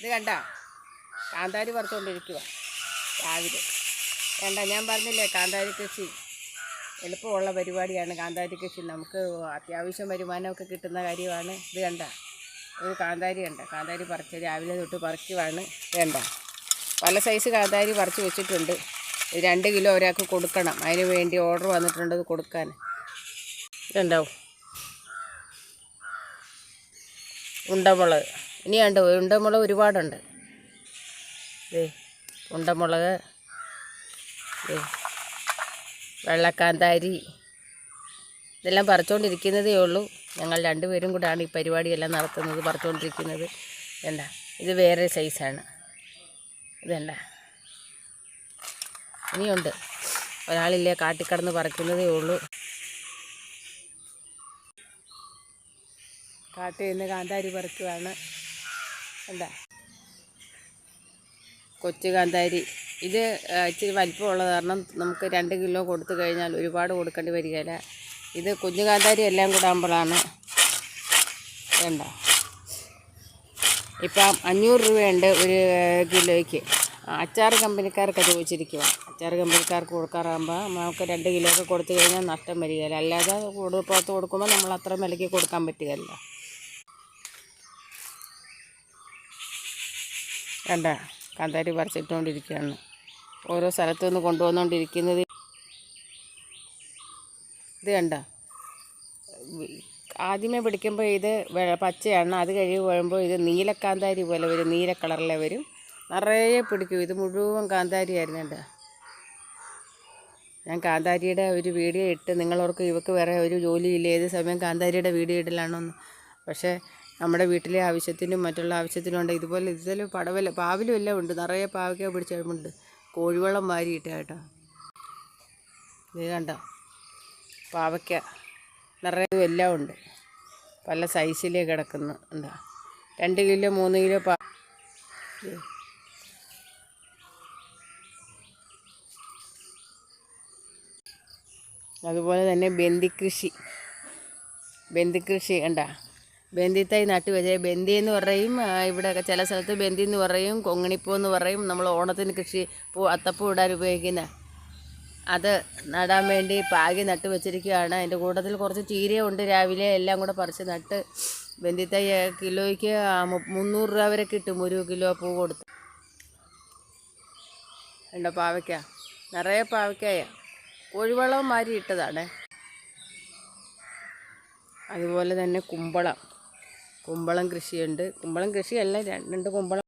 ഇത് കണ്ട? കാന്താരി പറിച്ചുകൊണ്ടിരിക്കുക രാവിലെ. വേണ്ട ഞാൻ പറഞ്ഞില്ലേ കാന്താരി കൃഷി എളുപ്പമുള്ള പരിപാടിയാണ്. കാന്താരി കൃഷി നമുക്ക് അത്യാവശ്യം വരുമാനമൊക്കെ കിട്ടുന്ന കാര്യമാണ്. ഇത് കണ്ട? ഒരു കാന്താരി കണ്ട? കാന്താരി പറിച്ച് രാവിലെ തൊട്ട് പറിക്കുവാണ് വേണ്ട. പല സൈസ് കാന്താരി പറിച്ച് വെച്ചിട്ടുണ്ട്. രണ്ട് കിലോ ഒരാൾക്ക് കൊടുക്കണം. അതിന് വേണ്ടി ഓർഡർ വന്നിട്ടുണ്ട് കൊടുക്കാൻ. ഇതുണ്ടാവും. ഉണ്ടമുളക് ഇനിയുണ്ട് ഉണ്ടമുളക് ഒരുപാടുണ്ട്. ദേ ഉണ്ടമുളക് ദേ വെള്ളക്കാന്താരി ഇതെല്ലാം പറിച്ചുകൊണ്ടിരിക്കുന്നതേ ഉള്ളൂ. ഞങ്ങൾ രണ്ടുപേരും കൂടാണ് ഈ പരിപാടിയെല്ലാം നടത്തുന്നത് പറിച്ചുകൊണ്ടിരിക്കുന്നത് വേണ്ട ഇത് വേറെ സൈസാണ്. ഇതണ്ട ഇനിയുണ്ട്. ഒരാളില്ലേ കാട്ടിക്കടന്ന് പറിക്കുന്നതേ ഉള്ളൂ. കാട്ടിൽ നിന്ന് കാന്താരി പറിക്കുവാണ്. എന്താ കൊച്ചു കാന്താരി. ഇത് ഇച്ചിരി വലിപ്പമുള്ളത് കാരണം നമുക്ക് രണ്ട് കിലോ കൊടുത്തു കഴിഞ്ഞാൽ ഒരുപാട് കൊടുക്കേണ്ടി വരികയില്ല. ഇത് കുഞ്ഞു കാന്താരി എല്ലാം കൂടെ ആകുമ്പോഴാണ് വേണ്ട ഇപ്പം അഞ്ഞൂറ് രൂപയുണ്ട് ഒരു കിലോയ്ക്ക്. അച്ചാർ കമ്പനിക്കാർക്ക് ചോദിച്ചിരിക്കുക അച്ചാർ കമ്പനിക്കാർക്ക് കൊടുക്കാറാകുമ്പോൾ നമുക്ക് രണ്ട് കിലോ ഒക്കെ കൊടുത്തു കഴിഞ്ഞാൽ നഷ്ടം വരികയില്ല. അല്ലാതെ കൂടുതൽ പുറത്ത് കൊടുക്കുമ്പോൾ നമ്മൾ അത്ര വിലയ്ക്ക് കൊടുക്കാൻ പറ്റുകയില്ല. കണ്ട കാന്താരി പറിച്ചിട്ടുകൊണ്ടിരിക്കുകയാണ് ഓരോ സ്ഥലത്തു നിന്ന് കൊണ്ടുവന്നുകൊണ്ടിരിക്കുന്നത് ഇത് കണ്ട ആദ്യമേ പിടിക്കുമ്പോൾ ഇത് പച്ചയാണ്. അത് കഴിവ് വരുമ്പോൾ ഇത് നീലക്കാന്താരി പോലെ വരും. നീല കളറിലെ വരും. നിറയെ പിടിക്കും. ഇത് മുഴുവൻ കാന്താരി ആയിരുന്നു കേട്ടോ ഞാൻ കാന്താരിയുടെ ഒരു വീഡിയോ ഇട്ട് നിങ്ങളോർക്ക് ഇവക്ക് വേറെ ഒരു ജോലിയില്ല. ഏത് സമയം കാന്താരിയുടെ വീഡിയോ ഇടലാണോന്ന്. പക്ഷേ നമ്മുടെ വീട്ടിലെ ആവശ്യത്തിനും മറ്റുള്ള ആവശ്യത്തിനും ഉണ്ട്. ഇതുപോലെ ഇതിൽ പടവല പാവിലും എല്ലാം ഉണ്ട്. നിറയെ പാവയ്ക്ക പിടിച്ചുണ്ട് കോഴിവെള്ളം വാരിയിട്ട കേട്ടോ. ഇത് കണ്ടോ? പാവയ്ക്ക. നിറയെ എല്ലാം ഉണ്ട്. പല സൈസിലേ കിടക്കുന്നു. എന്താ? രണ്ട് കിലോ മൂന്ന് കിലോ പാ. അതുപോലെ തന്നെ ബന്ദിക്കൃഷി കൃഷി കണ്ട? ബന്ദിത്തൈ നട്ടു വെച്ചേ. ബന്ദി എന്ന് പറയും ഇവിടെ ചില സ്ഥലത്ത് ബന്ദി എന്ന് പറയും കൊങ്ങണിപ്പൂ എന്ന് പറയും. നമ്മൾ ഓണത്തിന് കൃഷി പൂ അത്തപ്പൂ ഇടാൻ ഉപയോഗിക്കുന്ന. അത് നടാൻ വേണ്ടി പാകി നട്ട് വെച്ചിരിക്കുകയാണ്. അതിന്റെ കൂട്ടത്തിൽ കുറച്ച് ചീരയുണ്ട് രാവിലെ എല്ലാം കൂടെ പറിച്ച് നട്ട് ബന്ദിത്തൈ കിലോയ്ക്ക് മുന്നൂറ് രൂപ വരെ കിട്ടും ഒരു കിലോ പൂ കൊടുത്ത്. ഉണ്ടോ പാവയ്ക്ക? നിറയെ പാവയ്ക്കായ. കോഴിവെള്ളവും മാരി ഇട്ടതാണ്. അതുപോലെ തന്നെ കുമ്പളം. കുമ്പളം കൃഷിയുണ്ട്. കുമ്പളം കൃഷിയല്ല രണ്ട് കുമ്പളം